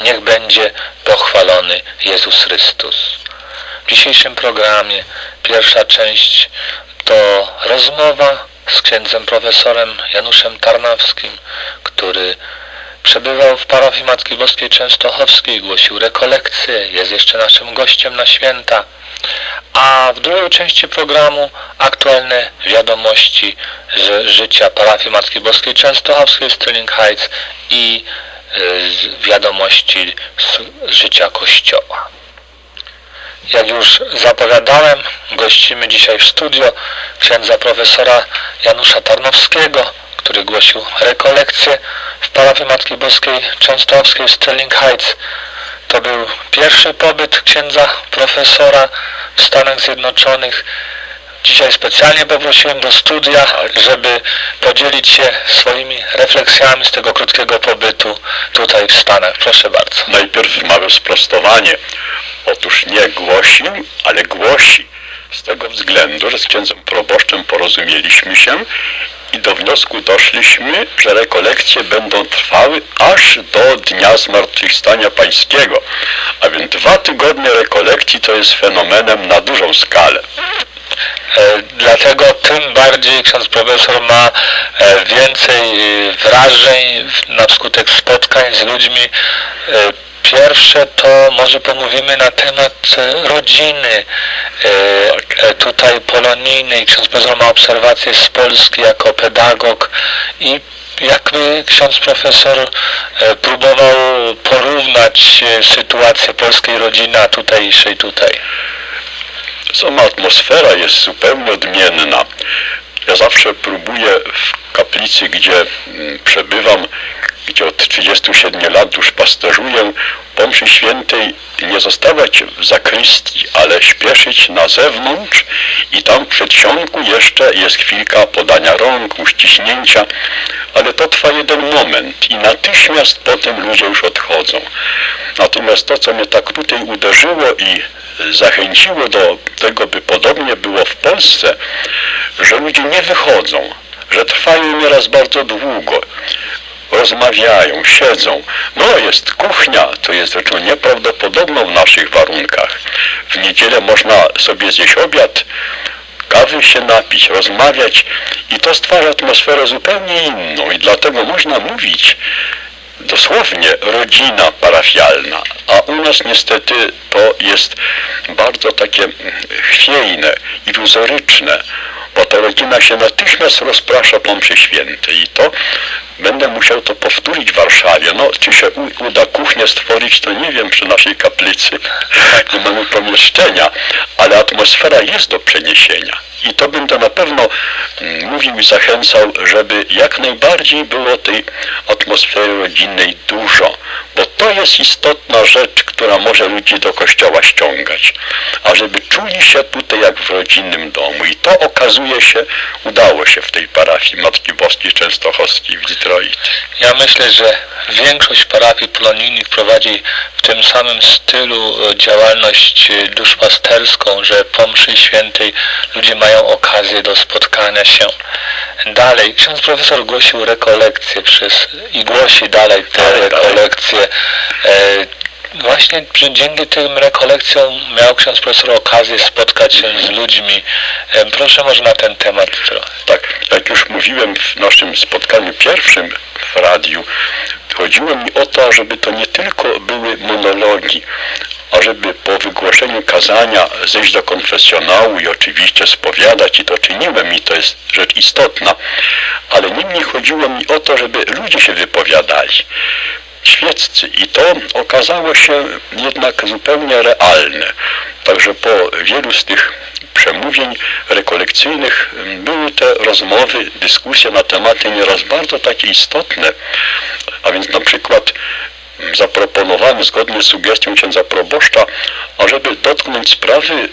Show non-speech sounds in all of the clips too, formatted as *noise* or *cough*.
Niech będzie pochwalony Jezus Chrystus. W dzisiejszym programie pierwsza część to rozmowa z księdzem profesorem Januszem Tarnawskim, który przebywał w parafii Matki Boskiej Częstochowskiej, głosił rekolekcje, jest jeszcze naszym gościem na święta. A w drugiej części programu aktualne wiadomości z życia parafii Matki Boskiej Częstochowskiej Sterling Heights i wiadomości z życia Kościoła. Jak już zapowiadałem, gościmy dzisiaj w studio księdza profesora Janusza Tarnowskiego, który głosił rekolekcję w parafii Matki Boskiej Częstochowskiej w Sterling Heights. To był pierwszy pobyt księdza profesora w Stanach Zjednoczonych. Dzisiaj specjalnie poprosiłem do studia, żeby podzielić się swoimi refleksjami z tego krótkiego pobytu tutaj w Stanach. Proszę bardzo. Najpierw małe sprostowanie. Otóż nie głosił, ale głosi. Z tego względu, że z księdzem proboszczem porozumieliśmy się i do wniosku doszliśmy, że rekolekcje będą trwały aż do Dnia Zmartwychwstania Pańskiego. A więc dwa tygodnie rekolekcji to jest fenomenem na dużą skalę. E, Dlatego tym bardziej ksiądz profesor ma e, więcej e, wrażeń na skutek spotkań z ludźmi. Pierwsze to może pomówimy na temat rodziny tutaj polonijnej. Ksiądz profesor ma obserwacje z Polski jako pedagog i jakby ksiądz profesor próbował porównać sytuację polskiej rodziny, a tutejszej tutaj. Sama atmosfera jest zupełnie odmienna. Ja zawsze próbuję w kaplicy, gdzie mm, przebywam, gdzie od 37 lat już pasterzuję, po mszy świętej nie zostawać w zakrystii, ale śpieszyć na zewnątrz i tam w przedsionku jeszcze jest chwilka podania rąk, uściśnięcia, ale to trwa jeden moment i natychmiast potem ludzie już odchodzą. Natomiast to, co mnie tak tutaj uderzyło i zachęciło do tego, by podobnie było w Polsce, że ludzie nie wychodzą, że trwają nieraz bardzo długo, rozmawiają, siedzą. No jest kuchnia, to jest rzeczą nieprawdopodobną w naszych warunkach. W niedzielę można sobie zjeść obiad, kawy się napić, rozmawiać i to stwarza atmosferę zupełnie inną i dlatego można mówić dosłownie rodzina parafialna, a u nas niestety to jest bardzo takie mm, chwiejne, iluzoryczne, bo ta rodzina się natychmiast rozprasza po mszy świętej i to będę musiał to powtórzyć w Warszawie. No, czy się uda kuchnię stworzyć, to nie wiem przy naszej kaplicy, nie mamy pomieszczenia, ale atmosfera jest do przeniesienia. I to będę na pewno mm, mówił i zachęcał, żeby jak najbardziej było tej atmosfery rodzinnej dużo, to jest istotna rzecz, która może ludzi do kościoła ściągać, a żeby czuli się tutaj jak w rodzinnym domu. I to okazuje się, udało się w tej parafii Matki Boskiej Częstochowskiej w Detroit. Ja myślę, że większość parafii polonijnych prowadzi w tym samym stylu e, działalność e, duszpasterską, że po mszy świętej ludzie mają okazję do spotkania się. Dalej, ksiądz profesor głosił rekolekcje przez i głosi dalej te rekolekcje. E, Właśnie dzięki tym rekolekcjom miał ksiądz profesor okazję spotkać się z ludźmi. Proszę może na ten temat trochę. Tak, jak już mówiłem w naszym spotkaniu pierwszym w radiu, chodziło mi o to, żeby to nie tylko były monologi, a żeby po wygłoszeniu kazania zejść do konfesjonału i oczywiście spowiadać i to czyniłem i to jest rzecz istotna, ale niemniej chodziło mi o to, żeby ludzie się wypowiadali świeccy i to okazało się jednak zupełnie realne. Także po wielu z tych przemówień rekolekcyjnych były te rozmowy, dyskusje na tematy nieraz bardzo takie istotne, a więc na przykład m, zaproponowano zgodnie z sugestią księdza proboszcza, ażeby dotknąć sprawy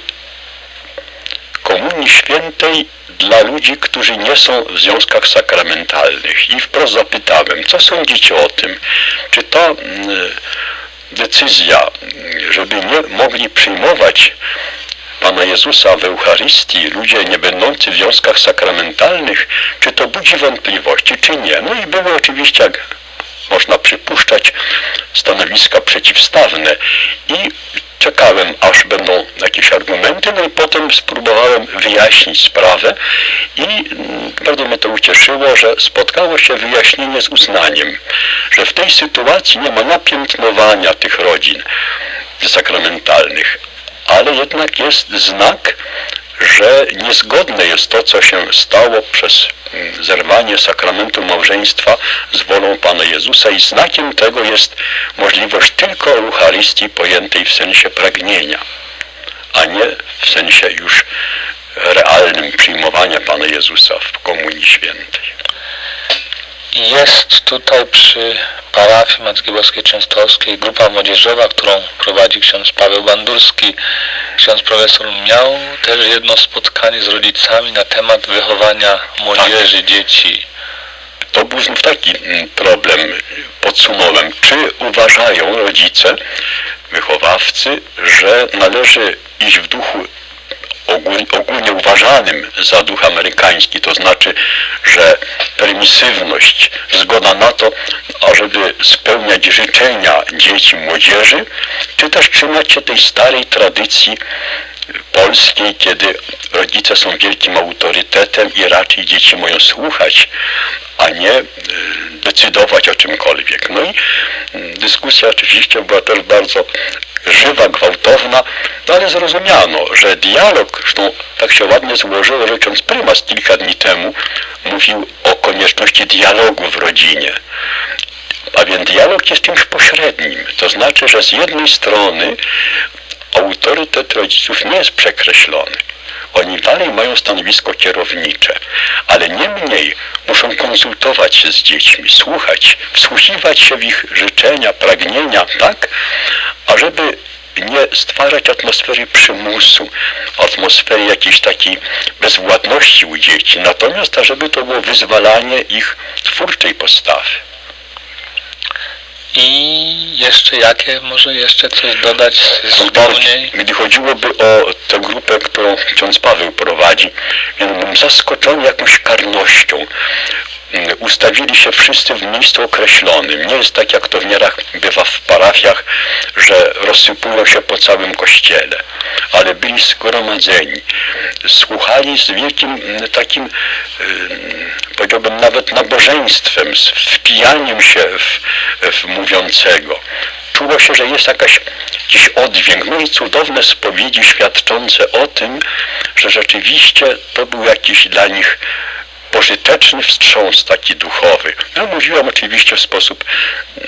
Komunii Świętej dla ludzi, którzy nie są w związkach sakramentalnych. I wprost zapytałem, co sądzicie o tym? Czy ta mm, decyzja, mm, żeby nie mogli przyjmować Pana Jezusa w Eucharystii ludzie nie będący w związkach sakramentalnych, czy to budzi wątpliwości, czy nie? No i były oczywiście można przypuszczać, stanowiska przeciwstawne. I czekałem, aż będą jakieś argumenty, no i potem spróbowałem wyjaśnić sprawę i mm, bardzo mnie to ucieszyło, że spotkało się wyjaśnienie z uznaniem, że w tej sytuacji nie ma napiętnowania tych rodzin sakramentalnych, ale jednak jest znak, że niezgodne jest to, co się stało przez mm, zerwanie sakramentu małżeństwa z wolą Pana Jezusa i znakiem tego jest możliwość tylko Eucharystii pojętej w sensie pragnienia, a nie w sensie już realnym przyjmowania Pana Jezusa w Komunii Świętej. Jest tutaj przy parafii Matki Boskiej Częstochowskiej grupa młodzieżowa, którą prowadzi ksiądz Paweł Bandurski. Ksiądz profesor miał też jedno spotkanie z rodzicami na temat wychowania młodzieży, dzieci. To był znów taki mm, problem, podsumowałem. Czy uważają rodzice, wychowawcy, że należy iść w duchu ogólnie uważanym za duch amerykański, to znaczy, że permisywność, zgoda na to, ażeby spełniać życzenia dzieci, młodzieży, czy też trzymać się tej starej tradycji polskiej, kiedy rodzice są wielkim autorytetem i raczej dzieci mają słuchać, a nie e, decydować o czymkolwiek. No i mm, dyskusja oczywiście była też bardzo żywa, gwałtowna, no ale zrozumiano, że dialog, zresztą tak się ładnie złożyło, że prymas kilka dni temu mówił o konieczności dialogu w rodzinie. A więc dialog jest czymś pośrednim. To znaczy, że z jednej strony autorytet rodziców nie jest przekreślony. Oni dalej mają stanowisko kierownicze, ale niemniej muszą konsultować się z dziećmi, słuchać, wsłuchiwać się w ich życzenia, pragnienia, tak, ażeby nie stwarzać atmosfery przymusu, atmosfery jakiejś takiej bezwładności u dzieci, natomiast ażeby to było wyzwalanie ich twórczej postawy. I jeszcze jakie, może jeszcze coś dodać zupełnie? Gdy chodziłoby o tę grupę, którą ksiądz Paweł prowadzi, byłem zaskoczony jakąś karnością. Mm, ustawili się wszyscy w miejscu określonym. Nie jest tak, jak to w nieraz bywa w parafiach, że rozsypują się po całym kościele, ale byli zgromadzeni. Słuchali z wielkim mm, takim, powiedziałbym, nawet nabożeństwem, z wpijaniem się w, w mówiącego czuło się, że jest jakaś, jakiś oddźwięk. No i cudowne spowiedzi świadczące o tym, że rzeczywiście to był jakiś dla nich pożyteczny wstrząs taki duchowy. Ja mówiłem oczywiście w sposób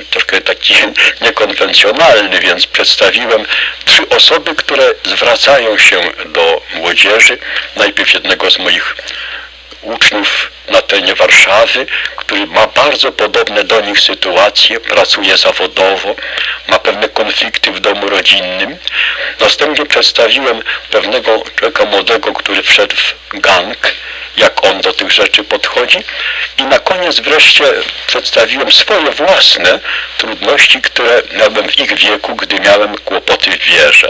troszkę taki *laughs* niekonwencjonalny, więc przedstawiłem trzy osoby, które zwracają się do młodzieży. Najpierw jednego z moich uczniów na terenie Warszawy, który ma bardzo podobne do nich sytuacje, pracuje zawodowo, ma pewne konflikty w domu rodzinnym. Następnie przedstawiłem pewnego człowieka młodego, który wszedł w gang, jak on do tych rzeczy podchodzi. I na koniec wreszcie przedstawiłem swoje własne trudności, które miałem w ich wieku, gdy miałem kłopoty w wierze.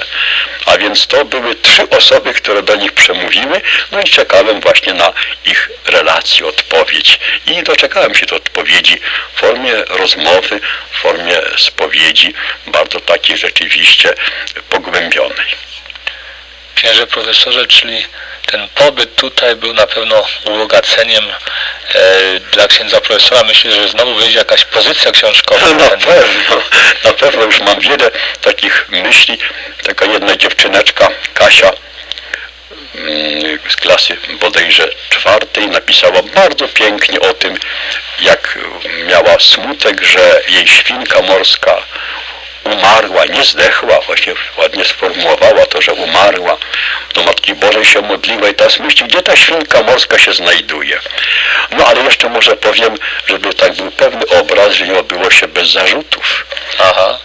A więc to były trzy osoby, które do nich przemówiły, no i czekałem właśnie na ich relację, odpowiedź. I doczekałem się do odpowiedzi w formie rozmowy, w formie spowiedzi, bardzo takiej rzeczywiście pogłębionej. Księże profesorze, czyli ten pobyt tutaj był na pewno ubogaceniem e, dla księdza profesora. Myślę, że znowu wyjdzie jakaś pozycja książkowa. No, na pewno, na pewno już mam wiele takich myśli. Taka jedna dziewczyneczka, Kasia, mm, z klasy bodajże czwartej napisała bardzo pięknie o tym, jak miała smutek, że jej świnka morska umarła, nie zdechła, właśnie ładnie sformułowała to, że umarła. Do Matki Bożej się modliła i teraz myśli, gdzie ta świnka morska się znajduje. No ale jeszcze może powiem, żeby tak był pewny obraz, że nie obyło się bez zarzutów. Aha.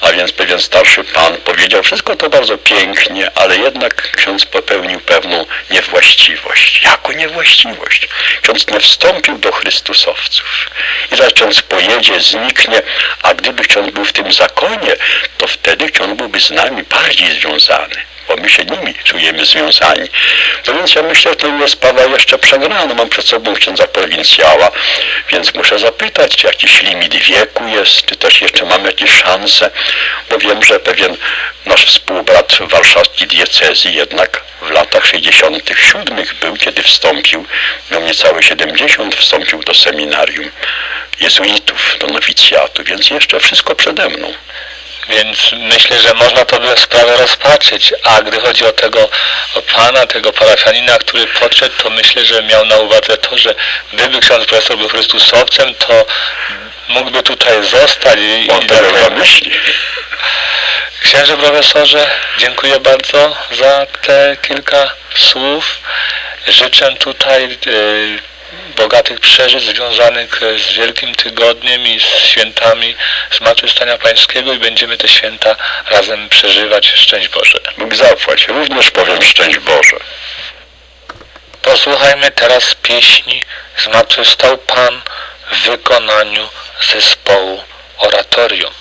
A więc pewien starszy pan powiedział, wszystko to bardzo pięknie, ale jednak ksiądz popełnił pewną niewłaściwość. Jaką niewłaściwość? Ksiądz nie wstąpił do Chrystusowców. I zaraz ksiądz pojedzie, zniknie, a gdyby ksiądz był w tym zakonie, to wtedy ksiądz byłby z nami bardziej związany. Bo my się nimi czujemy związani. No więc ja myślę, że to jest sprawa jeszcze przegrana. Mam przed sobą księdza prowincjała, więc muszę zapytać, czy jakiś limit wieku jest, czy też jeszcze mam jakieś szanse, bo wiem, że pewien nasz współbrat w warszawskiej diecezji jednak w latach 67 był, kiedy wstąpił, miał niecałe 70, wstąpił do seminarium jezuitów, do nowicjatu, więc jeszcze wszystko przede mną. Więc myślę, że można to by sprawę rozpatrzyć, a gdy chodzi o tego o pana, tego parafianina, który podszedł, to myślę, że miał na uwadze to, że gdyby ksiądz profesor był Chrystusowcem, to mógłby tutaj zostać i, On i tego myśli. Księże profesorze, dziękuję bardzo za te kilka słów. Życzę tutaj e, bogatych przeżyć związanych e, z Wielkim Tygodniem i z świętami Zmartwychwstania Pańskiego i będziemy te święta razem przeżywać. Szczęść Boże. Bóg zapłać. Również powiem szczęść Boże. Posłuchajmy teraz pieśni Zmartwychwstał Pan w wykonaniu zespołu Oratorium.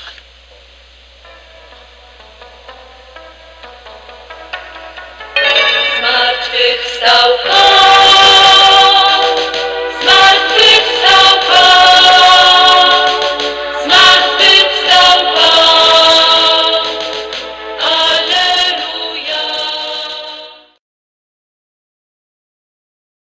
Zmartwychwstał Pan.